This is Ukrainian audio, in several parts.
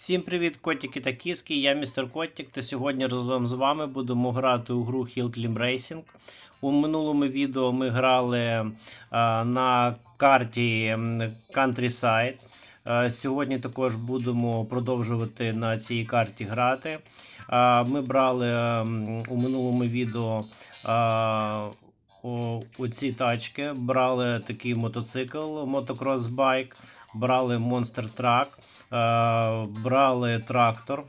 Всім привіт, котики та кіски. Я містер Котик, та сьогодні разом з вами будемо грати у гру Hill Climb Racing. У минулому відео ми грали а, на карті Countryside. А, Сьогодні також будемо продовжувати на цій карті грати. Ми брали у минулому відео а, оці тачки, брали такий мотоцикл, мотокрос байк, брали Monster Truck, е, брали трактор.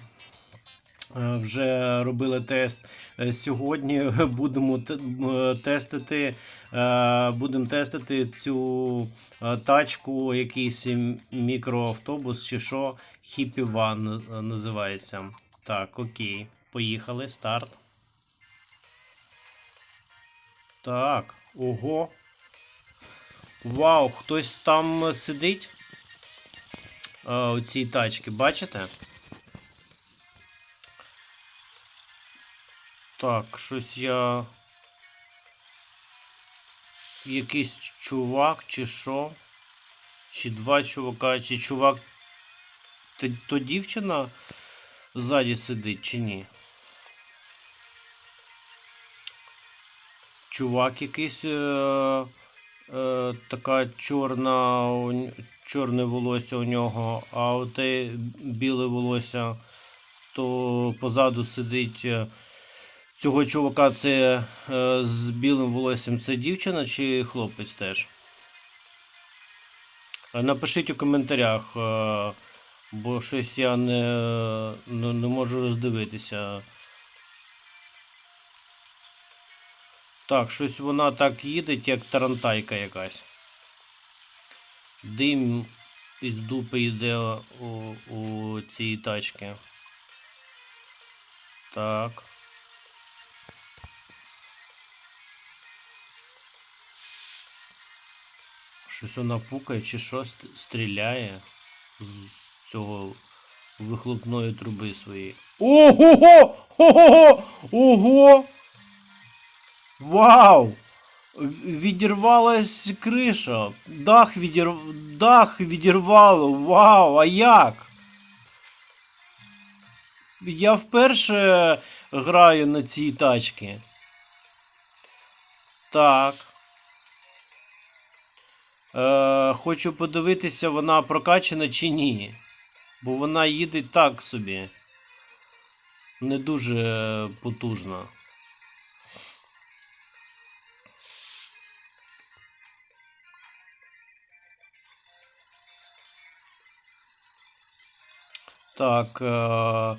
Е, Вже робили тест. Е, Сьогодні будемо тестити, будемо тестити цю тачку, якийсь мікроавтобус чи що, Van е, називається. Так, окей. Поїхали, старт. Так, ого. Вау, хтось там сидить у цій тачці, бачите? Так, щось я. Якийсь чувак, чи що? Чи два чувака, чи чувак. То, дівчина ззаді сидить, чи ні? Чувак якийсь. Е, е, така чорна, чорне волосся у нього, а оте біле волосся, то позаду сидить. е, Цього чувака це е, з білим волоссям це дівчина чи хлопець теж? Е, Напишіть у коментарях, бо щось я не, не, не можу роздивитися. Так, щось вона так їде, як тарантайка якась. Дим із дупи йде у, у цій тачці. Так. Щось вона пукає чи що стріляє з цього вихлопної труби своєї. Ого! Ого! Ого! Вау! Відірвалась криша. Дах, відір... Дах відірвало. Вау! А як? Я вперше граю на цій тачці. Так. Е, хочу подивитися, вона прокачана чи ні. Бо вона їде так собі. Не дуже потужна. Так. Е...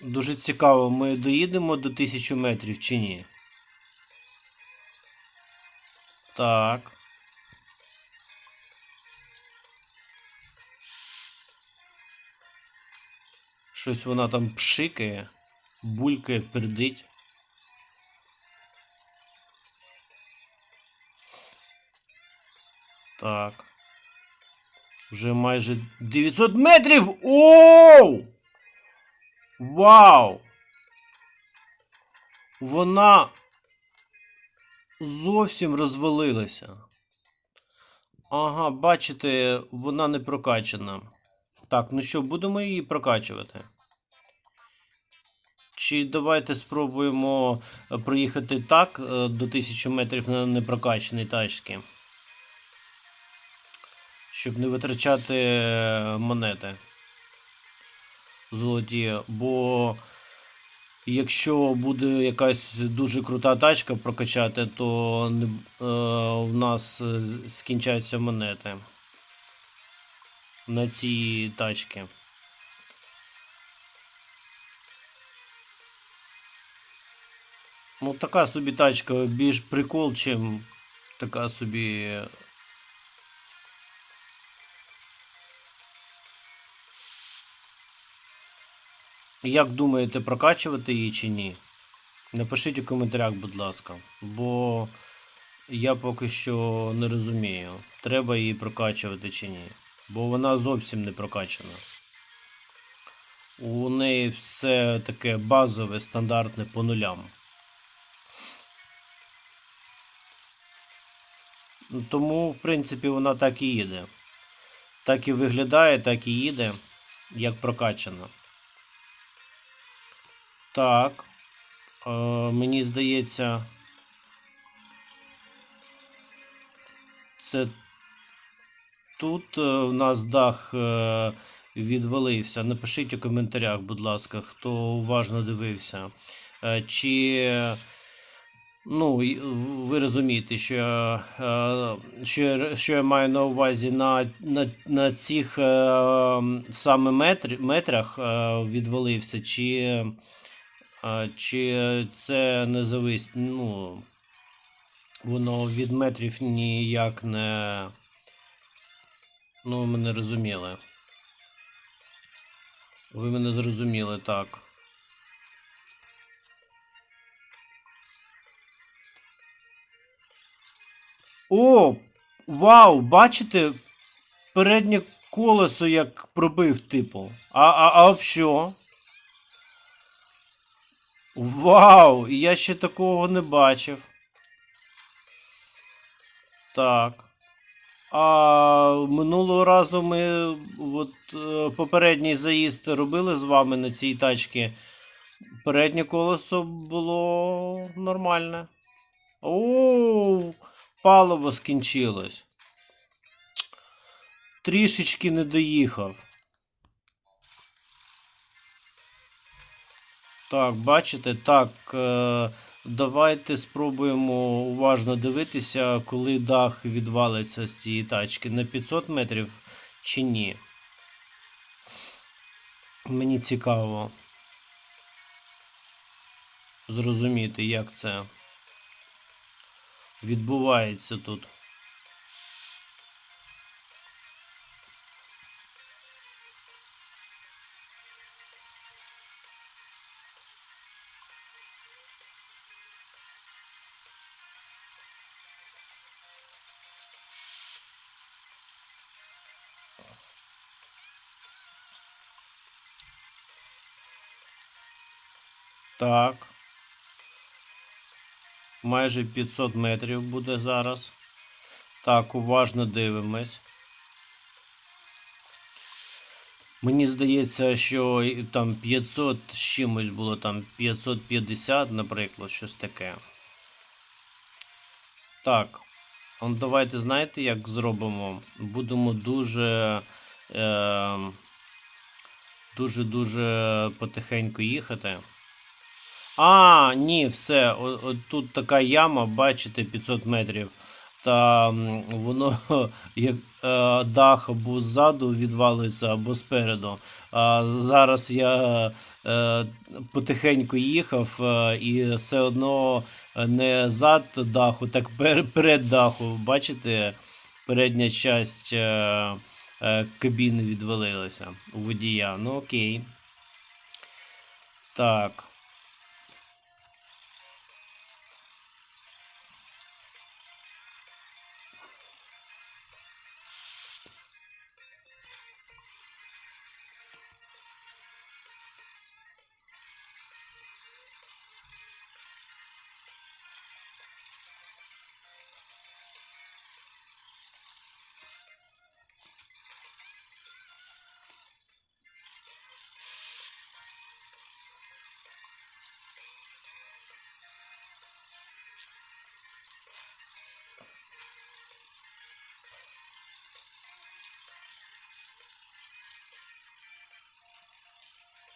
Дуже цікаво, ми доїдемо до 1000 метрів чи ні? Так. Щось вона там пшикає, булькає, пердить. Так. Вже майже 900 метрів! Оу! Вау! Вона зовсім розвалилася. Ага, бачите, вона не прокачана. Так, ну що, будемо її прокачувати? Чи давайте спробуємо е, проїхати так е, до 1000 метрів на непрокачаній тачці? Щоб не витрачати е, монети золоті. Бо якщо буде якась дуже крута тачка прокачати, то е, в нас е, скінчаться монети на ці тачки. Ну, така собі тачка більш прикол, чим така собі. Як думаєте, прокачувати її чи ні? Напишіть у коментарях, будь ласка. Бо я поки що не розумію, треба її прокачувати чи ні. Бо вона зовсім не прокачана. У неї все таке базове, стандартне по нулям. Ну, Тому, в принципі, вона так і їде. Так і виглядає, так і їде. як прокачана. Так. Е, мені здається. Це тут е, в нас дах е, відвалився. Напишіть у коментарях, будь ласка, хто уважно дивився. Е, чи. Ну, ви розумієте, що, е, що, я- що я маю на увазі на, на, на цих саме метр, метрах відвалився, чи, е, чи це не завис... ну, воно від метрів ніяк не. Ну, ви мене розуміли. Ви мене зрозуміли, так. О! Вау! Бачите? Переднє колесо як пробив, типу. А, а, а що? Вау! Я ще такого не бачив. Так. А минулого разу ми от, е, попередній заїзд робили з вами на цій тачці. Переднє колесо було нормальне. Оу, паливо скінчилось. Трішечки не доїхав. Так, бачите, так. Е, давайте спробуємо уважно дивитися, коли дах відвалиться з цієї тачки. На 500 метрів чи ні. Мені цікаво зрозуміти, як це відбувається тут. Так. Майже 500 метрів буде зараз. Так, уважно дивимось. Мені здається, що там 500 з чимось було, там 550, наприклад, щось таке. Так. Он давайте знаєте, як зробимо? Будемо дуже. Е, дуже-дуже потихеньку їхати. А, ні, все. О- От тут така яма, бачите, 500 метрів. Та воно як е, дах або ззаду відвалюється, або спереду. А зараз я е, потихеньку їхав е, і все одно не зад даху, так пер, перед даху. Бачите, передня часть е, е, кабіни відвалилася у водія. Ну окей. Так.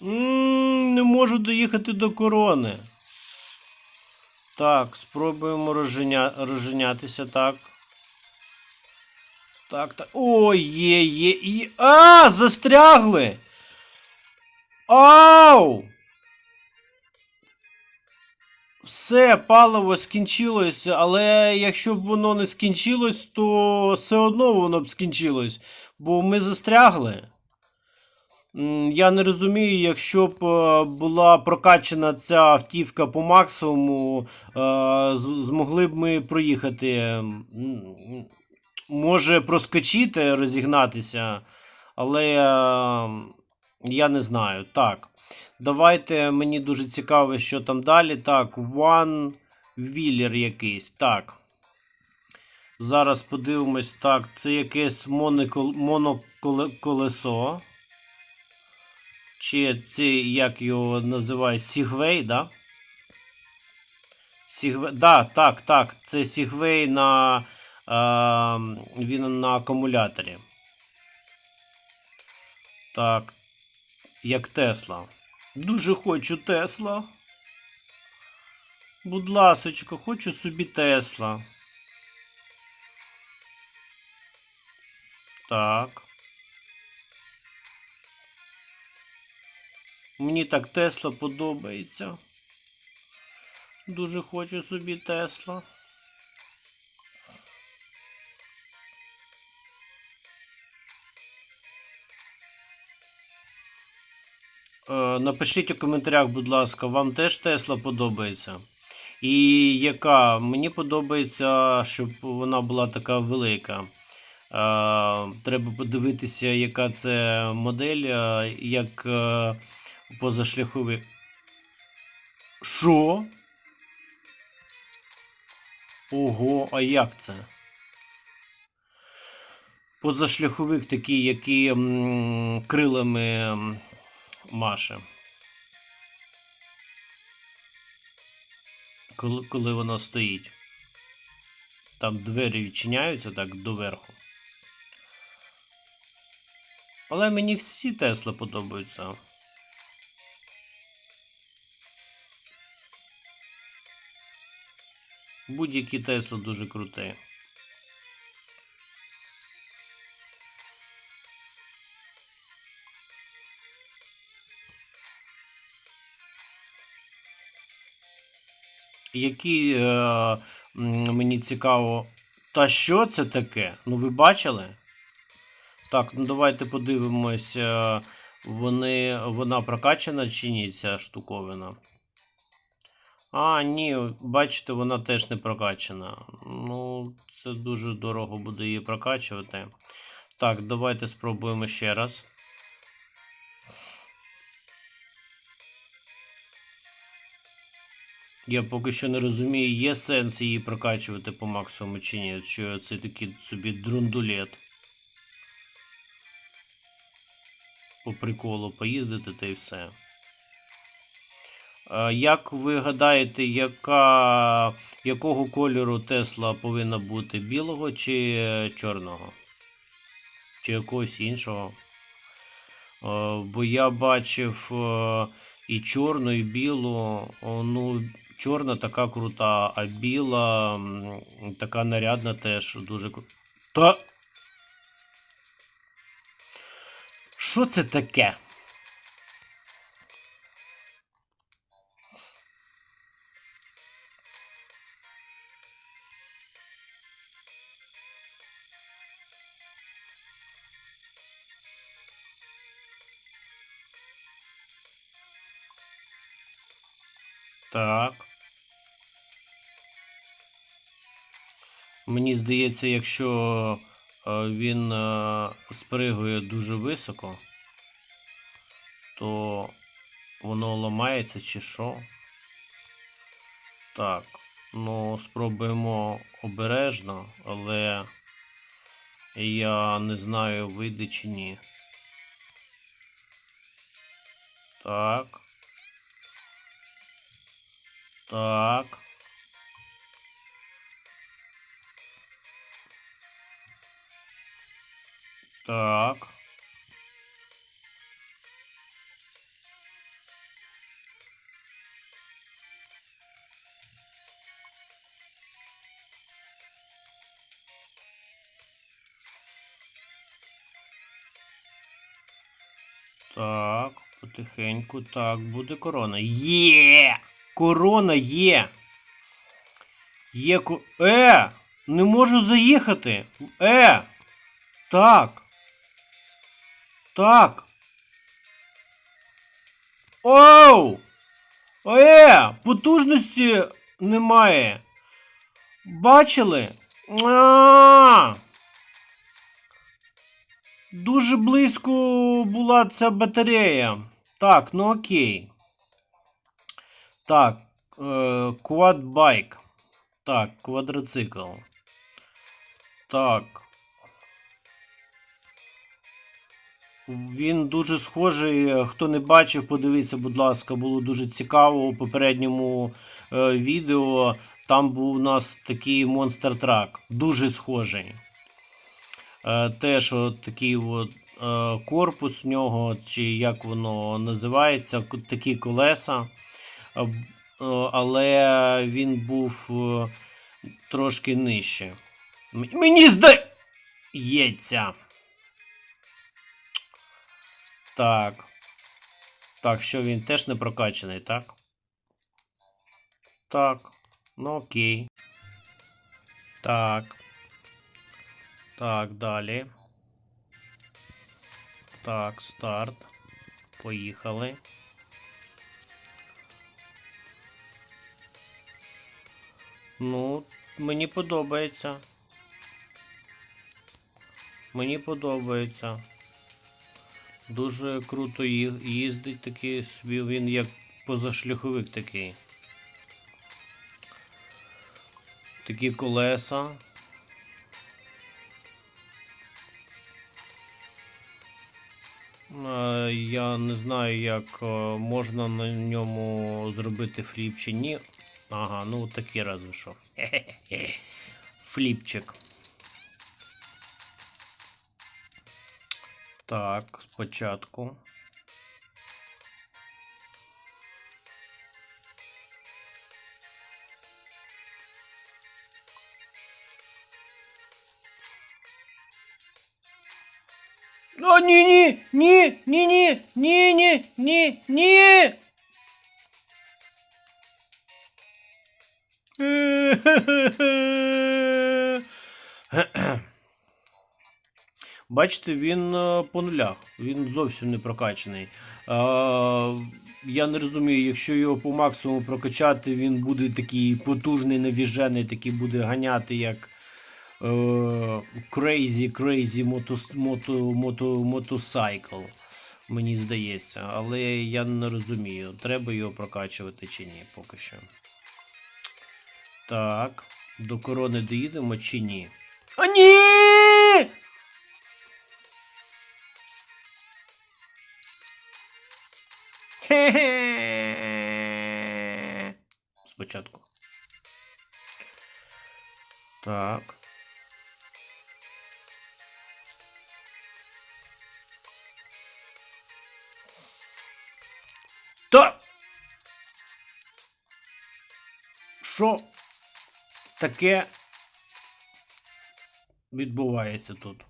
Не можу доїхати до корони. Так, спробуємо розженя... розженятися, так. Так, так. Ой, є, є, є. А, застрягли! Ау! Все, паливо скінчилося, але якщо б воно не скінчилось, то все одно воно б скінчилось, бо ми застрягли. Я не розумію, якщо б е, була прокачана ця автівка по максимуму, е, змогли б ми проїхати. Може проскочити, розігнатися, але е, я не знаю. Так. Давайте мені дуже цікаво, що там далі. Так, One Wheeler якийсь. Так. Зараз подивимось. Так, це якесь монокол- моноколесо. Чи це, як його називають, Сігвей, да? Сігвей, да, так, так. Це Сігвей на, е, він на акумуляторі. Так. Як Тесла. Дуже хочу Тесла. Будь ласочка, хочу собі Тесла. Так. Мені так Тесла подобається. Дуже хочу собі Тесла. Е, Напишіть у коментарях, будь ласка, вам теж Тесла подобається? І яка? Мені подобається, щоб вона була така велика. Е, Треба подивитися, яка це модель, е, як позашляховик. Що? Ого, а як це? Позашляховик такий, який м, крилами маше. Коли, коли воно стоїть. Там двері відчиняються так доверху. Але мені всі Тесли подобаються. Будь-які Тесли дуже круті. Які е, мені цікаво. Та що це таке? Ну, ви бачили? Так, ну давайте подивимось, е, вони, вона прокачана чи ні, ця штуковина. А, ні, бачите, вона теж не прокачана. Ну, це дуже дорого буде її прокачувати. Так, давайте спробуємо ще раз. Я поки що не розумію, є сенс її прокачувати по максимуму чи ні. Що це такий собі друндулет. По приколу поїздити та й все. Е, Як ви гадаєте, яка, якого кольору Тесла повинна бути білого чи е, чорного? Чи якогось іншого? Е, Бо я бачив і чорну, і білу. Ну, чорна така крута, а біла така нарядна теж дуже крута. Та. Що це таке? Так. Мені здається, якщо е, він е, спригує дуже високо, то воно ламається чи що. Так, ну спробуємо обережно, але я не знаю, вийде чи ні. Так. Так. Так. Так, потихеньку. Так, буде корона. Є! Корона є! Є ко... Е! Не можу заїхати! Е! Так! Так! Оу! Е! Потужності немає! Бачили? А! Дуже близько була ця батарея. Так, ну окей. Так, е, квадбайк. Так, квадроцикл. Так. Він дуже схожий. Хто не бачив, подивіться, будь ласка, було дуже цікаво у попередньому е, відео. Там був у нас такий монстр трак. Дуже схожий. Е, теж от такий от, е, корпус в нього, чи як воно називається, такі колеса. Але він був трошки нижче. Мені здається. Так. Так, що він теж не прокачаний, так? Так. Ну окей. Так. Так, далі. Так, старт. Поїхали. Ну, мені подобається. Мені подобається. Дуже круто їздить такий собі, він як позашляховик такий. Такі колеса. Е, Я не знаю, як е, можна на ньому зробити фліп чи ні. Ага, ну такий разве що. Хе-хе-хе. Фліпчик. Так, спочатку. О, ні, ні, ні, ні, ні, ні, Бачите, він е, по нулях, він зовсім не прокачаний. Е, я не розумію, якщо його по максимуму прокачати, він буде такий потужний, навіжений, такий буде ганяти як мото, мото, мотосайкл. Мені здається, але я не розумію, треба його прокачувати чи ні, поки що. Так, до корони доїдемо чи ні? А ні! Хе-хе. Спочатку. Так. Та. Що таке відбувається тут?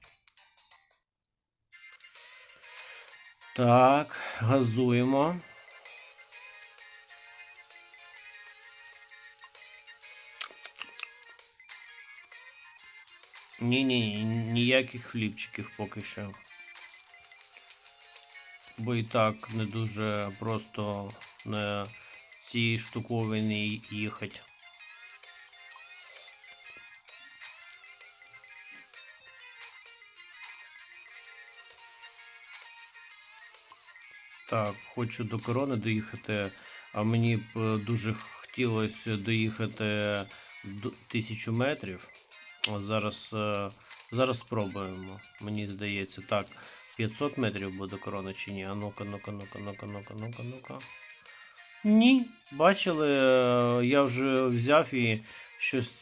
Так, газуємо. Ні, ні, ніяких хлібчиків поки що. Бо і так не дуже просто на цій штуковині їхати. Так, хочу до корони доїхати, а мені б е, дуже хотілося доїхати до тисячу метрів. О, зараз, е, зараз спробуємо. Мені здається, так. 500 метрів буде корона чи ні? А ну-ка, ну-ка, ну-ка, ну-ка, ну-ка, ну-ка, ну-ка. Ні. Бачили, е, я вже взяв і щось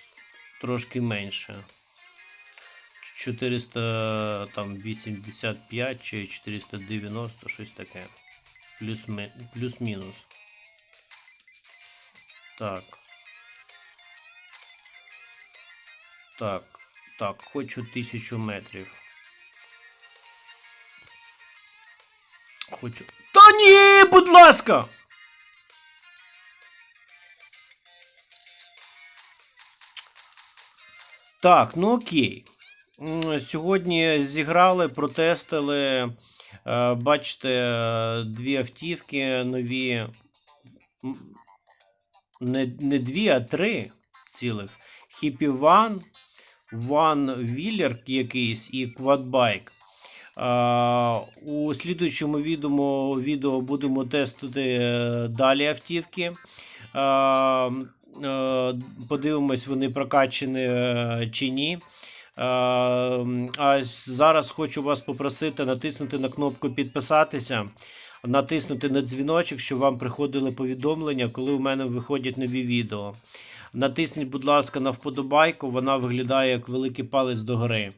трошки менше. 485 чи 490, щось таке. Плюс, плюс-мінус. Так. Так, так, хочу тисячу метрів. Хочу. Та ні, будь ласка! Так, ну окей. Сьогодні зіграли, протестили. Е, Бачите, е, дві автівки нові. Не, не дві, а три цілих. Хіпі Ван, Віллер якийсь і Квадбайк. У слідуючому відео, відео будемо тестити е, далі автівки. Е, подивимось, вони прокачані е, чи ні. А зараз хочу вас попросити натиснути на кнопку підписатися, натиснути на дзвіночок, щоб вам приходили повідомлення, коли у мене виходять нові відео. Натисніть, будь ласка, на вподобайку, вона виглядає як великий палець догори.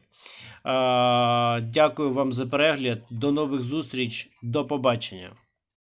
А, Дякую вам за перегляд. До нових зустріч. До побачення.